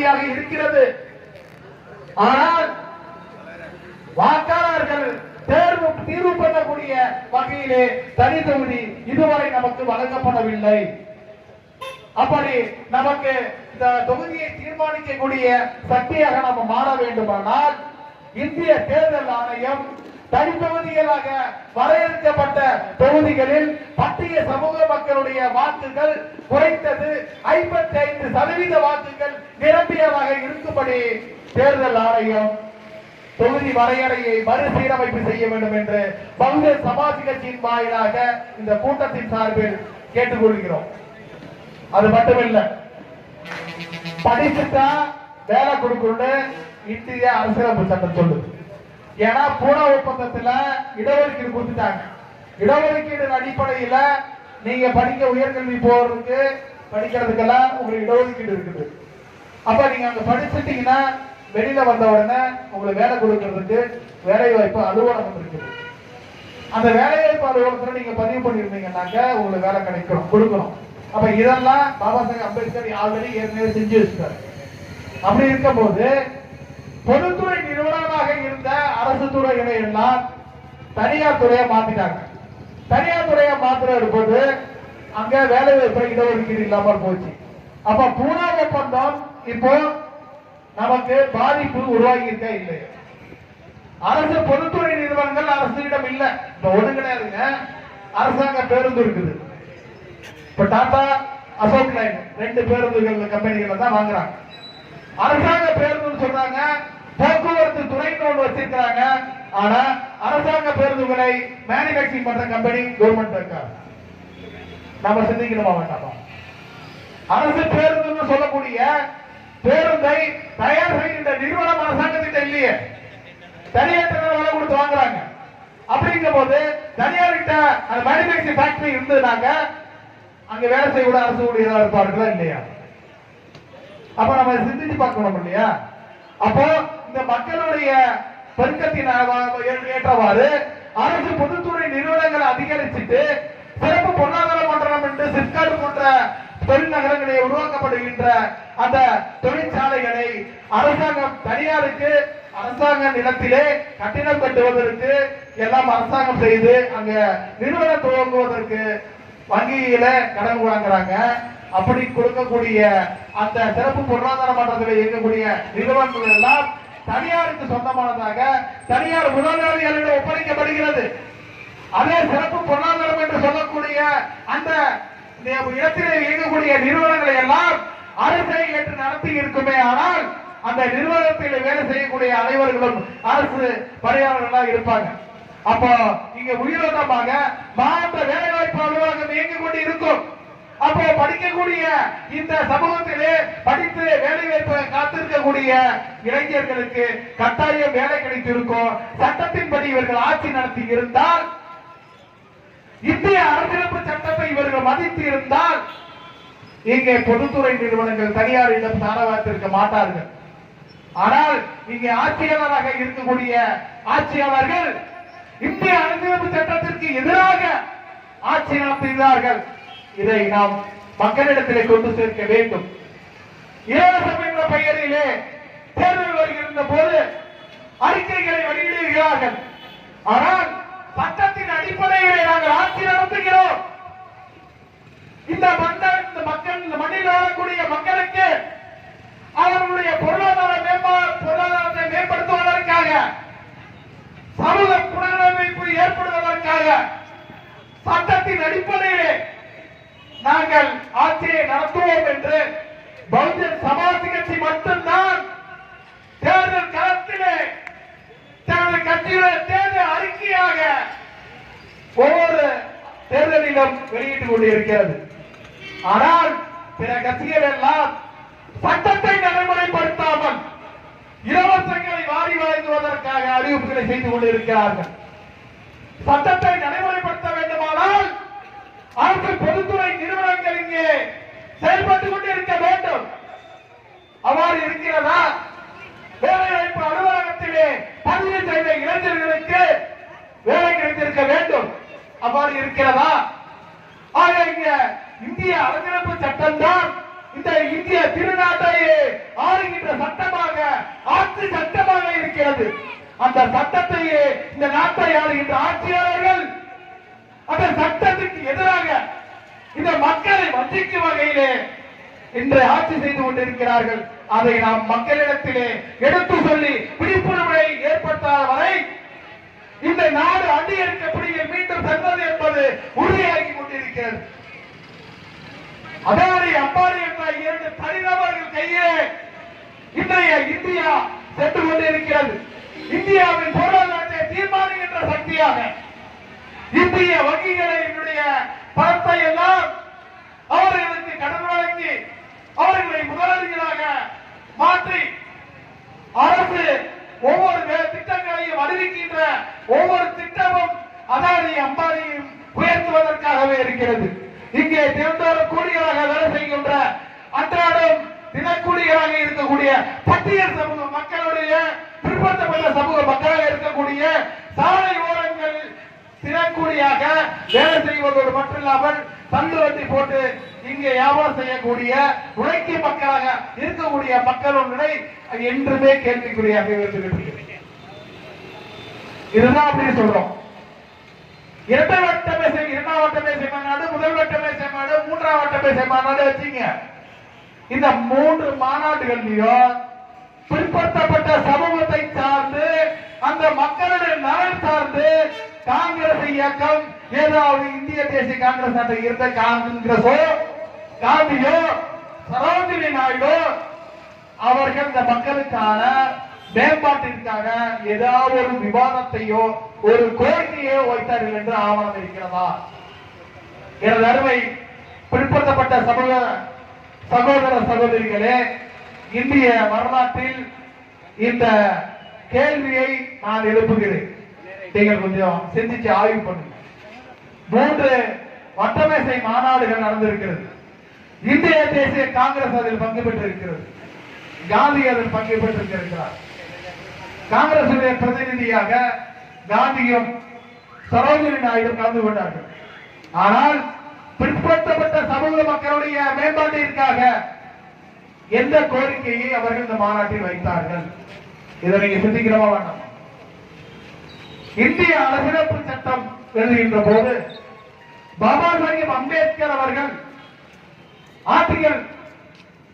உறுதியாக இருக்கிறது. ஆனால் வாக்காளர்கள் தேர்வு தீர்வு பண்ணக்கூடிய வகையிலே தனி தொகுதி இதுவரை நமக்கு வழங்கப்படவில்லை. அப்படி நமக்கு இந்த தொகுதியை தீர்மானிக்கக்கூடிய சக்தியாக நம்ம மாற வேண்டுமானால் இந்திய தேர்தல் ஆணையம் தனித்தொகுதிகளாக வரையறுக்கப்பட்ட தொகுதிகளில் பட்டிய சமூக மக்களுடைய வாக்குகள் குறைந்தது ஐம்பத்தி ஐந்து சதவீத வாக்குகள் நிரம்பியதாக இருக்கும்படி தேர்தல் ஆணையம் தொகுதி வரையறையை மறுசீரமைப்பு செய்ய வேண்டும் என்று பங்கு சமாஜ் கட்சியின் வாயிலாக இந்த கூட்டத்தின் சார்பில் கேட்டுக்கொள்கிறோம். அது மட்டுமில்ல படிச்சுட்டா வேலை கொடுக்கணும்னு இந்திய அரசியலமைப்பு சட்டம் சொல்லுது. ஏன்னா பூனா ஒப்பந்தத்துல இடஒதுக்கீடு கொடுத்துட்டாங்க. இடஒதுக்கீடு அடிப்படையில நீங்க படிக்க உயர்கல்வி போறதுக்கு படிக்கிறதுக்கெல்லாம் உங்களுக்கு இடஒதுக்கீடு இருக்குது. அப்ப நீங்க அங்க படிச்சுட்டீங்கன்னா வெளியில வந்த உடனே உங்களுக்கு வேலை கொடுக்கறதுக்கு வேலை வாய்ப்பு அலுவலகம் இருக்குது. அந்த வேலை வாய்ப்பு அலுவலகத்துல நீங்க பதிவு பண்ணிருந்தீங்கன்னாக்க உங்களுக்கு வேலை கிடைக்கும் கொடுக்கணும். அப்ப இதெல்லாம் பாபா சாஹேப் அம்பேத்கர் ஆல்ரெடி ஏற்கனவே செஞ்சு வச்சிருக்காரு அப்படி இருக்கும்போது பொதுத்துறை நிறுவனமாக இருந்த அரசு துறைகளை எல்லாம் தனியார் துறையை மாத்திட்டாங்க. தனியார் துறையை மாத்திர போது அங்க வேலை வாய்ப்பு இடஒதுக்கீடு இல்லாமல் போச்சு. அப்ப பூனா ஒப்பந்தம் இப்போ நமக்கு பாதிப்பு உருவாகி இருக்கா இல்லையா அரசு பொதுத்துறை நிறுவனங்கள் அரசிடம் இல்ல. இப்ப ஒண்ணு கிடையாதுங்க அரசாங்க பேருந்து இருக்குது. இப்ப டாடா அசோக் லைன் ரெண்டு பேருந்துகள் கம்பெனிகள் தான் வாங்குறாங்க. அரசாங்க பேருந்து சொல்றாங்க. போக்குவரத்து துறைன்னு ஒன்று வச்சிருக்கிறாங்க. ஆனா அரசாங்க பேருந்துகளை மேனுபேக்சரிங் பண்ற கம்பெனி கவர்மெண்ட் இருக்கா? நம்ம சிந்திக்கணுமா வேண்டாமா? அரசு பேருந்துன்னு சொல்லக்கூடிய பேருந்தை தயார் செய்கின்ற நிறுவனம் அரசாங்கத்திட்ட இல்லையே தனியார் விலை கொடுத்து வாங்குறாங்க. அப்படிங்கும் போது தனியார் கிட்ட அந்த மேனுபேக்சரிங் ஃபேக்டரி இருந்ததுனாக்க அங்க வேலை செய்யக்கூட அரசு ஊழியராக இருப்பார்களா இல்லையா? அப்ப நம்ம சிந்திச்சு பார்க்கணும் இல்லையா? அப்போ இந்த மக்களுடைய பெருக்கத்தின் ஏற்றவாறு அரசு பொதுத்துறை நிறுவனங்களை அதிகரிச்சுட்டு சிறப்பு பொருளாதார மண்டலம் என்று சிற்காடு போன்ற தொழில் உருவாக்கப்படுகின்ற அந்த தொழிற்சாலைகளை அரசாங்கம் தனியாருக்கு அரசாங்க நிலத்திலே கட்டிடம் கட்டுவதற்கு எல்லாம் அரசாங்கம் செய்து அங்க நிறுவனம் துவங்குவதற்கு வங்கியில கடன் வாங்குறாங்க. அப்படி கொடுக்கக்கூடிய அந்த சிறப்பு பொருளாதார மன்றத்தில் இயங்கக்கூடிய நிறுவனங்கள் எல்லாம் தனியாருக்கு சொந்தமானதாக தனியார் முதலாளிகளிடம் ஒப்படைக்கப்படுகிறது. அதே சிறப்பு பொருளாதாரம் என்று சொல்லக்கூடிய அந்த இடத்திலே இயங்கக்கூடிய நிறுவனங்களை எல்லாம் அரசை ஏற்று நடத்தி இருக்குமே. ஆனால் அந்த நிறுவனத்தில் வேலை செய்யக்கூடிய அனைவர்களும் அரசு பணியாளர்களாக இருப்பாங்க. அப்போ இங்க உயிரோட்டமாக மாவட்ட வேலைவாய்ப்பு அலுவலகம் இயங்கிக் கொண்டு இருக்கும் அப்போ படிக்கக்கூடிய இந்த சமூகத்திலே படித்து வேலை வாய்ப்பை காத்திருக்கக்கூடிய இளைஞர்களுக்கு கட்டாயம் வேலை கிடைத்திருக்கும். சட்டத்தின்படி இவர்கள் ஆட்சி நடத்தி இருந்தால் இந்திய அரசியலமைப்பு சட்டத்தை இவர்கள் மதித்து இருந்தால் இங்கே பொதுத்துறை நிறுவனங்கள் தனியாரிடம் தானவாத்திருக்க மாட்டார்கள். ஆனால் இங்கே ஆட்சியாளராக இருக்கக்கூடிய ஆட்சியாளர்கள் இந்திய அரசியலமைப்பு சட்டத்திற்கு எதிராக ஆட்சி நடத்துகிறார்கள். இதை நாம் மக்களிடத்திலே கொண்டு சேர்க்க வேண்டும். இலவசம் என்ற பெயரிலே தேர்தல் வருகின்ற போது அறிக்கைகளை வெளியிடுகிறார்கள். ஆனால் சட்டத்தின் அடிப்படையிலே நாங்கள் ஆட்சி நடத்துகிறோம் இந்த மண்டல் இந்த மக்கள் இந்த மண்ணில் வாழக்கூடிய மக்களுக்கு அவர்களுடைய பொருளாதார மேம்பா பொருளாதாரத்தை மேம்படுத்துவதற்காக சமூக புனரமைப்பு ஏற்படுவதற்காக சட்டத்தின் அடிப்படையிலே நாங்கள் ஆட்சியை நடத்துவோம் என்று பகுஜன் சமாஜ் கட்சி மட்டும்தான் தேர்தல் களத்திலே தனது கட்சியுடைய தேர்தல் அறிக்கையாக ஒவ்வொரு தேர்தலிலும் வெளியிட்டுக் கொண்டிருக்கிறது. ஆனால் பிற கட்சிகள் எல்லாம் சட்டத்தை நடைமுறைப்படுத்தாமல் இலவசங்களை வாரி வழங்குவதற்காக அறிவிப்புகளை செய்து கொண்டிருக்கிறார்கள். சட்டத்தை நடைமுறைப்படுத்த வேண்டுமானால் அரசு பொதுத்துறை நிறுவனங்கள் இங்கே செயல்பட்டுக் கொண்டிருக்க வேண்டும். சட்டமாக இருக்கிறது. அந்த சட்டத்தையே இந்த நாட்டை ஆளுகின்ற ஆட்சியாளர்கள் அந்த சட்டத்துக்கு எதிராக இந்த மக்களை வஞ்சிக்கும் வகையிலே இன்று ஆட்சி செய்து கொண்டிருக்கிறார்கள். அதை நாம் மக்களிடத்திலே எடுத்து சொல்லி விழிப்புணர்வை ஏற்படுத்தாத வரை இந்த நாடு அடியெடுக்க பிடியில் மீண்டும் செல்வது என்பது உறுதியாகி கொண்டிருக்கிறது. அதானி அம்பானி என்ற இரண்டு தனிநபர்கள் கையிலே இன்றைய இந்தியா சென்று கொண்டிருக்கிறது இந்தியாவின் பொருளாதாரத்தை தீர்மானிக்கின்ற சக்தியாக இந்திய வங்கிகளை பணத்தை எல்லாம் அவர்களுக்கு கடன் வழங்கி அவர்களை முதலாளிகளாக மாற்றி அரசு ஒவ்வொரு வே- திட்டங்களையும் அறிவிக்கின்ற ஒவ்வொரு திட்டமும் அதானி அம்பானியும் உயர்த்துவதற்காகவே இருக்கிறது இங்கே தினந்தோறும் கூலிகளாக வேலை செய்கின்ற அன்றாடம் தினக்கூலிகளாக இருக்கக்கூடிய பட்டியல் சமூக மக்களுடைய பிற்படுத்தப்பட்ட சமூக மக்களாக இருக்கக்கூடிய சாலை ஓரங்கள் திறக்கூடியாக வேலை செய்வதோடு மட்டுமில்லாமல் தள்ளு வண்டி போட்டு இங்கே வியாபாரம் செய்யக்கூடிய உழைக்கும் மக்களாக இருக்கக்கூடிய மக்களும் நிலை என்றுமே கேள்விக்குறியாக இதுதான் அப்படி சொல்றோம். இரண்டாம் வட்டமே இரண்டாம் வட்டமே செய்ய மாநாடு முதல் வட்டமே செய்ய மாநாடு மூன்றாம் வட்டமே செய்ய மாநாடு வச்சீங்க. இந்த மூன்று மாநாடுகள்லயும் பிற்படுத்தப்பட்ட சமூகத்தை சார்ந்து அந்த மக்களுடைய நலன் சார்ந்து காங்கிரஸ் இயக்கம் ஏதாவது இந்திய தேசிய காங்கிரஸ் இருந்த காங்கிரஸோ காந்தியோ சரோஜினி நாயுடு அவர்கள் இந்த மக்களுக்கான மேம்பாட்டிற்காக ஏதாவது ஒரு விவாதத்தையோ ஒரு கோரிக்கையோ வைத்தார்கள் என்று ஆவணம் இருக்கிறதா எனது அருமை பிற்படுத்தப்பட்ட சமூக சகோதர சகோதரிகளே இந்திய வரலாற்றில் இந்த கேள்வியை நான் எழுப்புகிறேன். நீங்கள் கொஞ்சம் சிந்திச்சு ஆய்வு பண்ணுங்க. மூன்று வட்டமேசை மாநாடுகள் நடந்திருக்கிறது. இந்திய தேசிய காங்கிரஸ் அதில் பங்கு பெற்றிருக்கிறது. காந்தி அதில் பங்கு பெற்றிருக்கிறார். காங்கிரசுடைய பிரதிநிதியாக காந்தியும் சரோஜினி நாயுடு கலந்து கொண்டார்கள். ஆனால் பிற்படுத்தப்பட்ட சமூக மக்களுடைய மேம்பாட்டிற்காக எந்த கோரிக்கையை அவர்கள் இந்த மாநாட்டில் வைத்தார்கள்? இதை நீங்க சிந்திக்கிறவா வேண்டாம். இந்திய அரசியலமைப்பு சட்டம் எழுதுகின்ற போது பாபா சாஹிப் அம்பேத்கர் அவர்கள் ஆர்டிகல்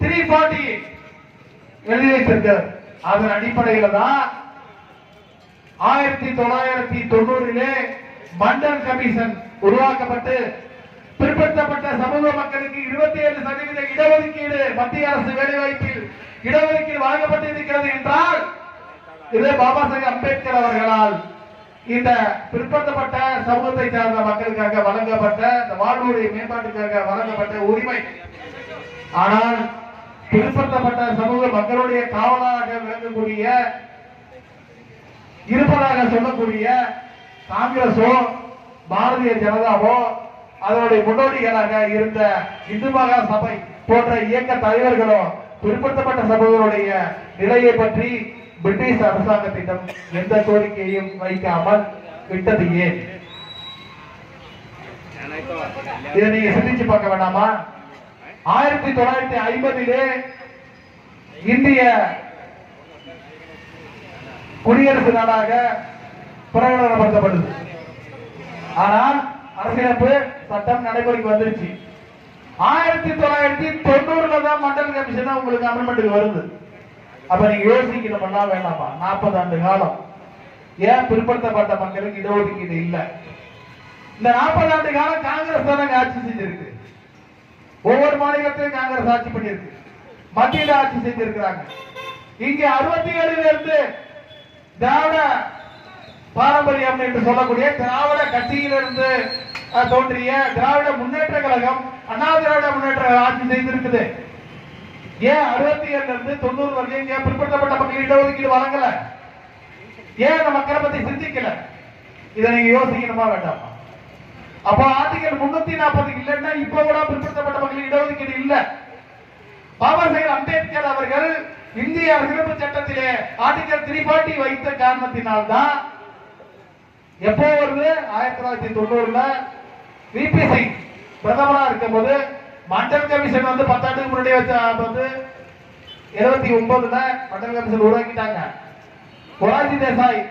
த்ரீ ஃபார்ட்டி எழுதி வைத்திருக்கிறார் அதன் அடிப்படையில் தான் ஆயிரத்தி தொள்ளாயிரத்தி தொண்ணூறிலே மண்டல் கமிஷன் உருவாக்கப்பட்டு பிற்படுத்தப்பட்ட சமூக மக்களுக்கு இருபத்தி ஏழு சதவீத இடஒதுக்கீடு மத்திய அரசு வேலைவாய்ப்பில் இடஒதுக்கீடு வழங்கப்பட்டிருக்கிறது என்றால் இது பாபா சாஹேப் அம்பேத்கர் அவர்களால் இந்த பிற்படுத்தப்பட்ட சமூகத்தை சார்ந்த மக்களுக்காக வழங்கப்பட்ட இந்த வாழ்வுடைய மேம்பாட்டுக்காக வழங்கப்பட்ட உரிமை. ஆனால் பிற்படுத்தப்பட்ட சமூக மக்களுடைய காவலாக விளங்கக்கூடிய இருப்பதாக சொல்லக்கூடிய காங்கிரஸோ பாரதிய ஜனதாவோ அதனுடைய முன்னோடிகளாக இருந்த இந்து மகா சபை போன்ற இயக்க தலைவர்களும் பிற்படுத்தப்பட்ட சபைகளுடைய நிலையை பற்றி பிரிட்டிஷ் அரசாங்கத்திடம் எந்த கோரிக்கையும் வைக்காமல் விட்டது ஏன்? இதை நீங்க சிந்திச்சு பார்க்க வேண்டாமா ஆயிரத்தி தொள்ளாயிரத்தி ஐம்பதிலே இந்திய குடியரசு நாடாக பிரகடனப்படுத்தப்படுது ஆனால் அரசியலமைப்பு சட்டம் நடைமுறைக்கு வந்துருச்சு. ஆயிரத்தி தொள்ளாயிரத்தி தொண்ணூறுல தான் மண்டல் கமிஷன் உங்களுக்கு அமெண்ட்மெண்ட்டுக்கு வருது. அப்ப நீங்க யோசிக்கணும்னா வேண்டாமா? நாற்பது ஆண்டு காலம். ஏன் பிற்படுத்தப்பட்ட மக்களுக்கு இடஒதுக்கீடு இல்லை? இந்த நாற்பது ஆண்டு காலம் காங்கிரஸ் தான் ஆட்சி செஞ்சிருக்கு. ஒவ்வொரு மாநிலத்திலும் காங்கிரஸ் ஆட்சி பண்ணியிருக்கு. மத்தியில ஆட்சி செஞ்சிருக்கிறாங்க. இங்க அறுபத்தி ஏழுல இருந்து திராவிட பாரம்பரியம் என்று சொல்லக்கூடிய திராவிட கட்சியிலிருந்து தோன்றிய திராவிட முன்னேற்ற கழகம் அண்ணா திராவிட முன்னேற்ற ஆட்சி செய்திருக்குது. ஏன் அறுபத்தி ஏழுல இருந்து தொண்ணூறு வரைக்கும் ஏன் பிற்படுத்தப்பட்ட மக்கள் இடஒதுக்கீடு வழங்கல? ஏன் அந்த மக்களை பத்தி சிந்திக்கல? இதை நீங்க யோசிக்கணுமா வேண்டாமா? அப்போ ஆர்டிகல் முன்னூத்தி நாற்பது இல்லைன்னா இப்ப கூட பிற்படுத்தப்பட்ட மக்கள் இடஒதுக்கீடு இல்ல. பாபா சாஹிப் அம்பேத்கர் அவர்கள் இந்திய அரசியலமைப்பு சட்டத்திலே ஆர்டிகல் த்ரீ பார்ட்டி வைத்த காரணத்தினால்தான் எப்போ வருது? ஆயிரத்தி தொள்ளாயிரத்தி தொண்ணூறுல விபி சிங் பிரதமரா இருக்கும்போது மண்டல் கமிஷன் வந்து பத்தாண்டுக்கு முன்னாடி வச்ச வந்து இருபத்தி ஒன்பதுல மண்டல் கமிஷன் உருவாக்கிட்டாங்க. மொரார்ஜி தேசாய்